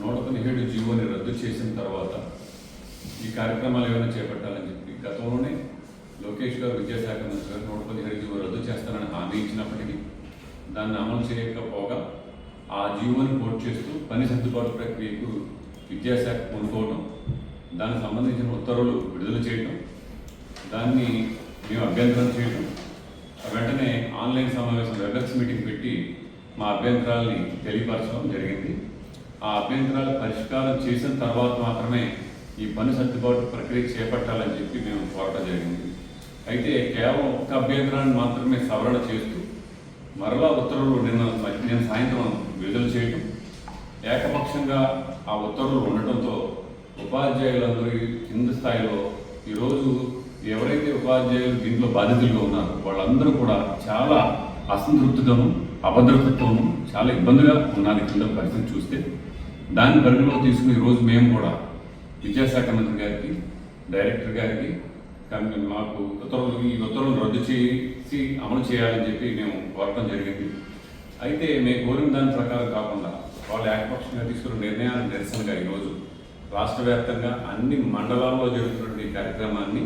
నూట పదిహేడు జీవోని రద్దు చేసిన తర్వాత ఈ కార్యక్రమాలు ఏమైనా చేపట్టాలని చెప్పి గతంలోనే లోకేష్ గారు విద్యాశాఖ మంత్రి గారు నూట పదిహేడు జీవో రద్దు చేస్తానని హామీ ఇచ్చినప్పటికీ దాన్ని అమలు చేయకపోగా ఆ జీవోని కోట్ చేస్తూ పని సర్దుబాటు ప్రక్రియకు విద్యాశాఖ కొనుక్కోవటం దానికి సంబంధించిన ఉత్తర్వులు విడుదల చేయటం దాన్ని మేము అభ్యంతరం చేయటం వెంటనే ఆన్లైన్ సమావేశం వెబెక్స్ మీటింగ్ పెట్టి మా అభ్యంతరాలని తెలియపరచడం జరిగింది. ఆ అభ్యంతరాలు పరిష్కారం చేసిన తర్వాత మాత్రమే ఈ పని సర్దుబాటు ప్రక్రియ చేపట్టాలని చెప్పి మేము కోరటం జరిగింది. అయితే కేవలం ఒక్క అభ్యంతరాన్ని మాత్రమే సవరణ చేస్తూ మరలా ఉత్తర్వులు నిన్న నిన్న సాయంత్రం విడుదల చేయటం ఏకపక్షంగా ఆ ఉత్తర్వులు ఉండటంతో ఉపాధ్యాయులందరూ కింద స్థాయిలో ఈరోజు ఎవరైతే ఉపాధ్యాయులు దీంట్లో బాధితులుగా ఉన్నారో వాళ్ళందరూ కూడా చాలా అసంతృప్తితోనూ అభద్రతతోనూ చాలా ఇబ్బందిగా ఉన్నారు కింద పరిస్థితి చూస్తే. దాన్ని పరిగణలో తీసుకుని ఈరోజు మేము కూడా విద్యాశాఖ మంత్రి గారికి డైరెక్టర్ గారికి కానీ మాకు ఉత్తర్వులు ఈ ఉత్తర్వులు రద్దు చేసి అమలు చేయాలని చెప్పి మేము కోరటం జరిగింది. అయితే మేము కోరిన దాని ప్రకారం కాకుండా వాళ్ళు ఏకపక్షంగా తీసుకున్న నిర్ణయాన్ని నిరసనగా ఈరోజు రాష్ట్ర వ్యాప్తంగా అన్ని మండలాల్లో జరుగుతున్న కార్యక్రమాన్ని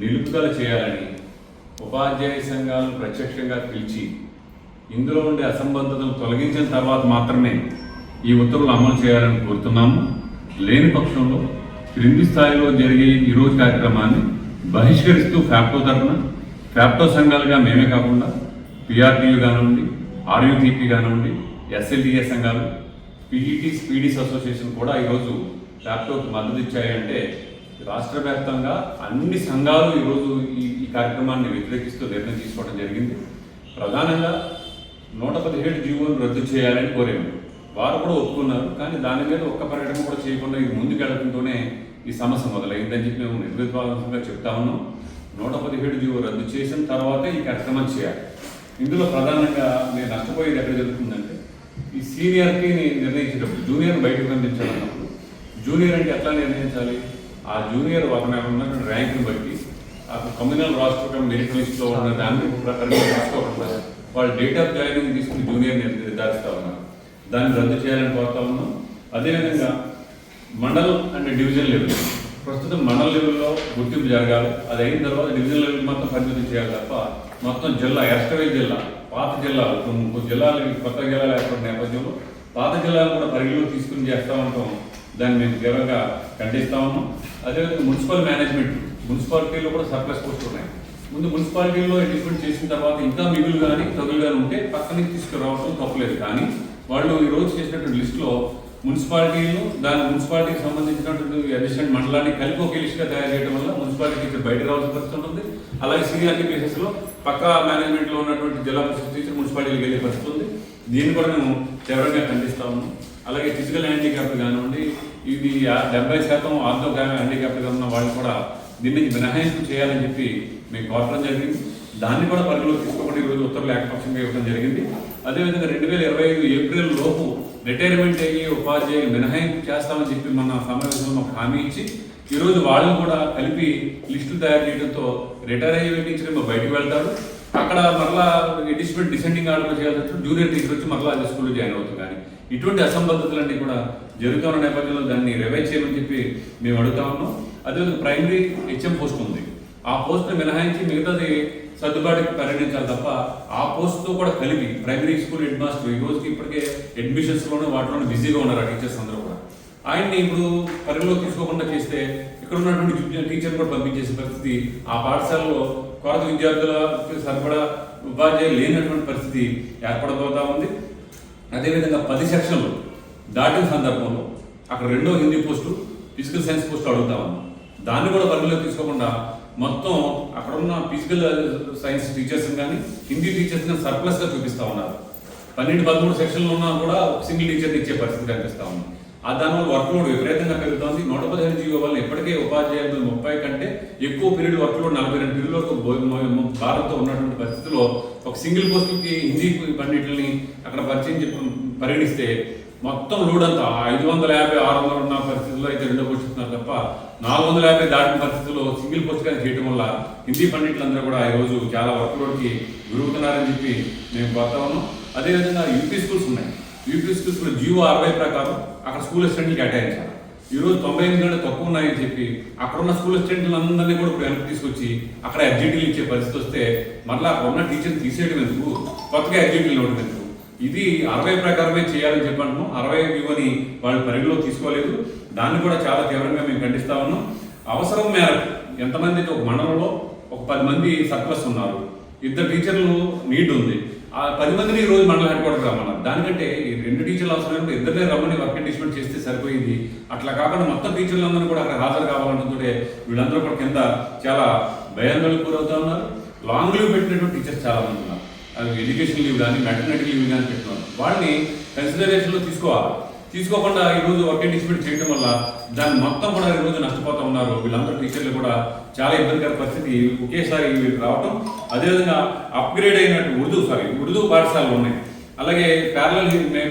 నిలుపుదల చేయాలని ఉపాధ్యాయ సంఘాలు ప్రత్యక్షంగా పిలిచి ఇందులో ఉండే అసంబద్ధతను తొలగించిన తర్వాత మాత్రమే ఈ ఉత్తర్వులు అమలు చేయాలని కోరుతున్నాము. లేని పక్షంలో క్రింది స్థాయిలో జరిగే ఈరోజు కార్యక్రమాన్ని బహిష్కరిస్తూ ఫ్యాప్టో తరఫున ఫ్యాప్టో సంఘాలుగా మేమే కాకుండా పిఆర్టీయు కానివ్వండి ఆర్యూటీపీ కానివ్వండి ఎస్ఎల్డిఏ సంఘాలు పీఈటీ స్పీడీస్ అసోసియేషన్ కూడా ఈరోజు ఫ్యాప్టోకి మద్దతు ఇచ్చాయంటే రాష్ట్ర వ్యాప్తంగా అన్ని సంఘాలు ఈరోజు ఈ ఈ కార్యక్రమాన్ని వ్యతిరేకిస్తూ నిర్ణయం తీసుకోవడం జరిగింది. ప్రధానంగా నూట పదిహేడు జీవోలు రద్దు చేయాలని కోరాము. వారు కూడా ఒప్పుకున్నారు కానీ దాని మీద ఒక్క పర్యటన కూడా చేయకుండా ఇది ముందుకెళ్ళడంతోనే ఈ సమస్య మొదలైందని చెప్పి మేము నిర్విద్వాంసంగా చెప్తా ఉన్నాం. నూట పదిహేడు జీవో రద్దు చేసిన తర్వాతే ఈ కార్యక్రమం చేయాలి. ఇందులో ప్రధానంగా నేను నష్టపోయేది ఎక్కడ జరుగుతుందంటే ఈ సీనియారిటీని నిర్ణయించేటప్పుడు జూనియర్ బయటకు పంపించాలన్నప్పుడు జూనియర్ అంటే ఎట్లా నిర్ణయించాలి? ఆ జూనియర్ అతను ఉన్నటువంటి ర్యాంకుని బట్టి ఆ కమ్యూనల్ రాష్ట్ర మెరిట్ లిస్ట్లో ఉన్న దాన్ని ప్రకారం రాసుకోకుండా వాళ్ళు డేట్ ఆఫ్ జాయినింగ్ తీసుకుని జూనియర్ నిర్ణయం దాన్ని రద్దు చేయాలని కోరుతా ఉన్నాం. అదేవిధంగా మండల్ అండ్ డివిజన్ లెవెల్. ప్రస్తుతం మండల్ లెవెల్లో గుర్తింపు జరగాలి. అది అయిన తర్వాత డివిజన్ లెవెల్ మొత్తం పరిమితి చేయాలి తప్ప మొత్తం జిల్లా ఎస్టవేల్ జిల్లా పాత జిల్లాలు ముగ్గురు జిల్లాలు కొత్త జిల్లాలు ఏర్పడిన నేపథ్యంలో పాత జిల్లాలు కూడా పరిగణలో తీసుకుని చేస్తా ఉంటాం. దాన్ని మేము తీవ్రంగా ఖండిస్తా ఉన్నాం. అదేవిధంగా మున్సిపల్ మేనేజ్మెంట్ మున్సిపాలిటీలో కూడా సర్ప్లస్ పోస్టులు ఉన్నాయి. ముందు మున్సిపాలిటీలో అడ్జస్ట్మెంట్ చేసిన తర్వాత ఇంకా మిగులు కానీ తగులు కానీ ఉంటే పక్కన తీసుకురావడం తప్పలేదు. కానీ వాళ్ళు ఈ రోజు చేసినటువంటి లిస్టులో మున్సిపాలిటీలను దాని మున్సిపాలిటీకి సంబంధించినటువంటి అడిషనల్ మండలాన్ని కలిపి ఒకే లిస్ట్గా తయారు చేయడం వల్ల మున్సిపాలిటీ బయట రావాల్సిన పరిస్థితి ఉంటుంది. అలాగే సీనియారిటీ బేసిస్లో పక్క మేనేజ్మెంట్లో ఉన్నటువంటి జిల్లా పరిషత్ టీచర్ మున్సిపాలిటీకి వెళ్ళే పరిస్థితి ఉంది. దీన్ని కూడా మేము తీవ్రంగా ఖండిస్తా ఉన్నాం. అలాగే ఫిజికల్ హ్యాండిక్యాప్ కానివ్వండి ఇది డెబ్బై శాతం ఆర్థో హ్యాండిక్యాప్గా ఉన్న వాళ్ళు కూడా దీని నుంచి మినహాయింపు చేయాలని చెప్పి మేము కోరడం జరిగింది. దాన్ని కూడా పరిగణలో తీసుకోకుండా ఈరోజు ఉత్తర్వులు ఏకపక్షంగా ఇవ్వడం జరిగింది. అదేవిధంగా రెండు వేల ఇరవై ఐదు ఏప్రిల్ లోపు రిటైర్మెంట్ అయ్యి ఉపాధ్యాయులు మినహాయింపు చేస్తామని చెప్పి మన సమావేశంలో మాకు హామీ ఇచ్చి ఈరోజు వాళ్ళని కూడా కలిపి లిస్టులు తయారు చేయడంతో రిటైర్ అయ్యే టీచర్ బయటకు వెళ్తారు అక్కడ మరలా ఎడిషనల్ డిసెండింగ్ ఆర్డర్ చేయాల్సి జూనియర్ టీచర్ వచ్చి మరలా అది స్కూల్లో జాయిన్ అవుతుంది. కానీ ఇటువంటి అసంబద్ధతలన్నీ కూడా జరుగుతున్న నేపథ్యంలో దాన్ని రివైజ్ చేయమని చెప్పి మేము అడుగుతా ఉన్నాం. అదేవిధంగా ప్రైమరీ హెచ్ఎం పోస్ట్ ఉంది. ఆ పోస్ట్ మినహాయించి మిగతాది సర్దుబాటుకి పరిగణించాలి తప్ప ఆ పోస్ట్తో కూడా కలిపి ప్రైమరీ స్కూల్ హెడ్ మాస్టర్ ఈ రోజుకి ఇప్పటికే అడ్మిషన్స్లోనూ వాటిలోనూ బిజీగా ఉన్నారు ఆ టీచర్స్ అందరూ కూడా. ఆయన్ని ఇప్పుడు పరిగణలో తీసుకోకుండా చేస్తే ఇక్కడ ఉన్నటువంటి టీచర్ కూడా పంపించేసే పరిస్థితి ఆ పాఠశాలలో కొరత విద్యార్థులకి సరిపడా ఉపాధ్యాయులు లేనటువంటి పరిస్థితి ఏర్పడబోతా ఉంది. అదేవిధంగా పది సెక్షన్లు దాటిన సందర్భంలో అక్కడ రెండో Hindi post physical science post అడుగుతా ఉన్నాం. దాన్ని కూడా పరిగణలోకి తీసుకోకుండా మొత్తం అక్కడ ఉన్న ఫిజికల్ సైన్స్ టీచర్స్ కానీ హిందీ టీచర్స్ కానీ సర్ప్లస్గా చూపిస్తా ఉన్నారు. పన్నెండు పదమూడు సెక్షన్లు ఉన్నా కూడా ఒక సింగిల్ టీచర్ని ఇచ్చే పరిస్థితి కనిపిస్తా ఉంది. ఆ దానివల్ల వర్క్ లోడ్ విపరీతంగా పెరుగుతోంది. నూట పదిహేను జీవో వల్ల ఇప్పటికే ఉపాధ్యాయులు ముప్పై కంటే ఎక్కువ పీరియడ్ వర్క్ లోడ్ నలభై రెండు పీరియడ్ వరకు భారత్తో ఉన్నటువంటి పరిస్థితిలో ఒక సింగిల్ పోస్టుకి హిందీ పండితుల్ని అక్కడ పరిచయం చెప్పి పరిగణిస్తే మొత్తం లోడ్ అంతా ఐదు వందల యాభై ఆరు వందలు ఉన్న పరిస్థితుల్లో అయితే రెండో పోస్ట్ ఇస్తున్నారు తప్ప నాలుగు వందల యాభై దాటిన పరిస్థితుల్లో సింగిల్ పోస్ట్ కానీ చేయడం వల్ల హిందీ పండితులందరూ కూడా ఈరోజు చాలా వర్క్ లోడ్కి గురుగుతున్నారని చెప్పి మేము కోరుతా ఉన్నాం. అదేవిధంగా యూపీ స్కూల్స్ ఉన్నాయి. యూపీ స్కూల్స్ జియో అరవై ప్రకారం అక్కడ స్కూల్ అసిస్టెంట్లు కేటాయించాలి. ఈ రోజు తొంభై ఎనిమిది కంటే తక్కువ ఉన్నాయని చెప్పి అక్కడున్న స్కూల్ అసిస్టెంట్లు అందరినీ కూడా ఇప్పుడు వెనక్కి తీసుకొచ్చి అక్కడ ఎగ్జిటీలు ఇచ్చే పరిస్థితి వస్తే మళ్ళీ అక్కడ ఉన్న టీచర్ని తీసేయడం ఎందుకు? కొత్తగా ఎగ్జిటీలు ఇవ్వడం ఎందుకు? ఇది అరవై ప్రకారమే చేయాలని చెప్పాను అరవై ఇవ్వని వాళ్ళు పరిగణలో తీసుకోలేదు. దాన్ని కూడా చాలా తీవ్రంగా మేము ఖండిస్తా ఉన్నాం. అవసరం మేరకు ఎంతమంది అయితే ఒక మండలంలో ఒక పది మంది సర్ప్లస్ ఉన్నారు ఇద్దరు టీచర్లు నీడ్ ఉంది. ఆ పది మందిని ఈ రోజు మండల హెడ్ క్వార్టర్ రమ్మన్నారు. దానికంటే ఈ రెండు టీచర్లు అవసరమైనప్పుడు ఇద్దరినే రమ్మని వర్క్ ఎండిష్మెంట్ చేస్తే సరిపోయింది. అట్లా కాకుండా మొత్తం టీచర్లందరూ కూడా అక్కడ హాజరు కావాలంటుంటే వీళ్ళందరూ కూడా కింద చాలా భయాందోళనకు గురవుతా ఉన్నారు. లాంగ్ లీవ్ పెట్టినటువంటి టీచర్స్ చాలా మంది ఉన్నారు. ఎడ్యుకేషన్ లీవ్ కానీ మెటర్నిటీ లీవ్ కానీ పెట్టున్నారు వాళ్ళని కన్సిడరేషన్లో తీసుకోవాలి. తీసుకోకుండా ఈరోజు ఒకే వర్క్ చేయడం వల్ల దాన్ని మొత్తం కూడా ఈ రోజు ఉన్నారు. వీళ్ళందరూ టీచర్లు కూడా చాలా ఇబ్బందికర పరిస్థితి. ఒకేసారి వీళ్ళకి రావటం అదేవిధంగా అప్గ్రేడ్ అయినట్టు ఉర్దూ సారీ ఉర్దూ పాఠశాలలు ఉన్నాయి. అలాగే ప్యారల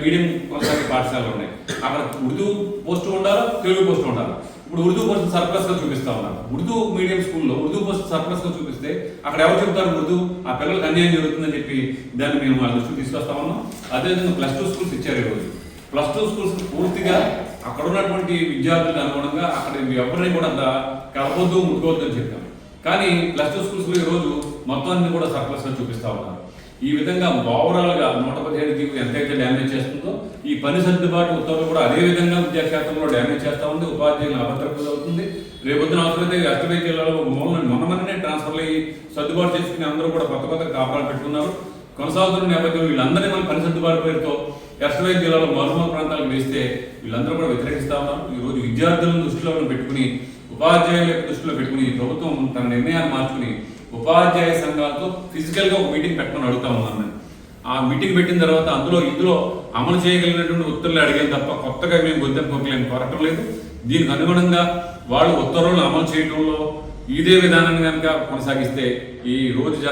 మీడియం కొనసాగే పాఠశాలలు ఉన్నాయి. అక్కడ ఉర్దూ పోస్ట్ ఉండాలి తెలుగు పోస్ట్ ఉండాలి? ఇప్పుడు ఉర్దూ పోస్ట్ సర్ప్లస్గా చూపిస్తా ఉన్నారు ఉర్దూ మీడియం స్కూల్లో ఉర్దూ పోస్ట్ సర్ప్లస్గా చూపిస్తే అక్కడ ఎవరు చెప్తారు ఉర్దూ? ఆ పిల్లలకు అన్యాయం జరుగుతుందని చెప్పి దాన్ని మేము వాళ్ళ దృష్టికి తీసుకొస్తా ఉన్నాం. అదేవిధంగా ప్లస్ టూ స్కూల్స్ ఇచ్చారు ఈరోజు ప్లస్ టూ స్కూల్స్ పూర్తిగా అక్కడ ఉన్నటువంటి విద్యార్థులకు అనుగుణంగా అక్కడ ఎవరిని కూడా అంత కలపొద్దు ముట్టుకోవద్దు అని చెప్పాం. కానీ ప్లస్ టూ స్కూల్స్లో ఈ మొత్తాన్ని కూడా సర్ప్లస్గా చూపిస్తా ఉన్నారు. ఈ విధంగా ఓవరాల్గా నూట పదిహేడు జీవో ఎంతైతే డ్యామేజ్ చేస్తుందో ఈ పని సర్దుబాటు ఉత్తర్వులు కూడా అదే విధంగా విద్యాక్షేత్రంలో డ్యామేజ్ చేస్తూ ఉంది ఉపాధ్యాయులు అభద్రత అవుతుంది. రేపొద్దున అవసరమైతే అష్టమే జిల్లాలో ఒక మూలన మొన్న ట్రాన్స్ఫర్లు అయ్యి సర్దుబాటు చేసుకుని అందరూ కూడా కొత్త కొత్త కాపురాలు పెట్టుకున్నారు. కొనసాగుతున్న నేపథ్యంలో వీళ్ళందరినీ మనం పని సర్దుబాటు పేరుతో ఎస్టవై జిల్లాలో మరుమూల ప్రాంతాలకు వేస్తే వీళ్ళందరూ కూడా వ్యతిరేకిస్తా ఉన్నారు. ఈ రోజు విద్యార్థులను దృష్టిలో పెట్టుకుని ఉపాధ్యాయుల యొక్క దృష్టిలో పెట్టుకుని ప్రభుత్వం తన నిర్ణయాన్ని మార్చుకుని ఉపాధ్యాయ సంఘాలతో ఫిజికల్గా ఒక మీటింగ్ పెట్టమని అడుగుతా ఉన్నాను. ఆ మీటింగ్ పెట్టిన తర్వాత అందులో ఇందులో అమలు చేయగలిగినటువంటి ఉత్తర్వులు అడిగాం తప్ప కొత్తగా మేము గొంతెం కోరలేని కోరటం లేదు. దీనికి అనుగుణంగా వాళ్ళు ఉత్తర్వులను అమలు చేయడంలో ఇదే విధానాన్ని కనుక కొనసాగిస్తే ఈ రోజు జరగ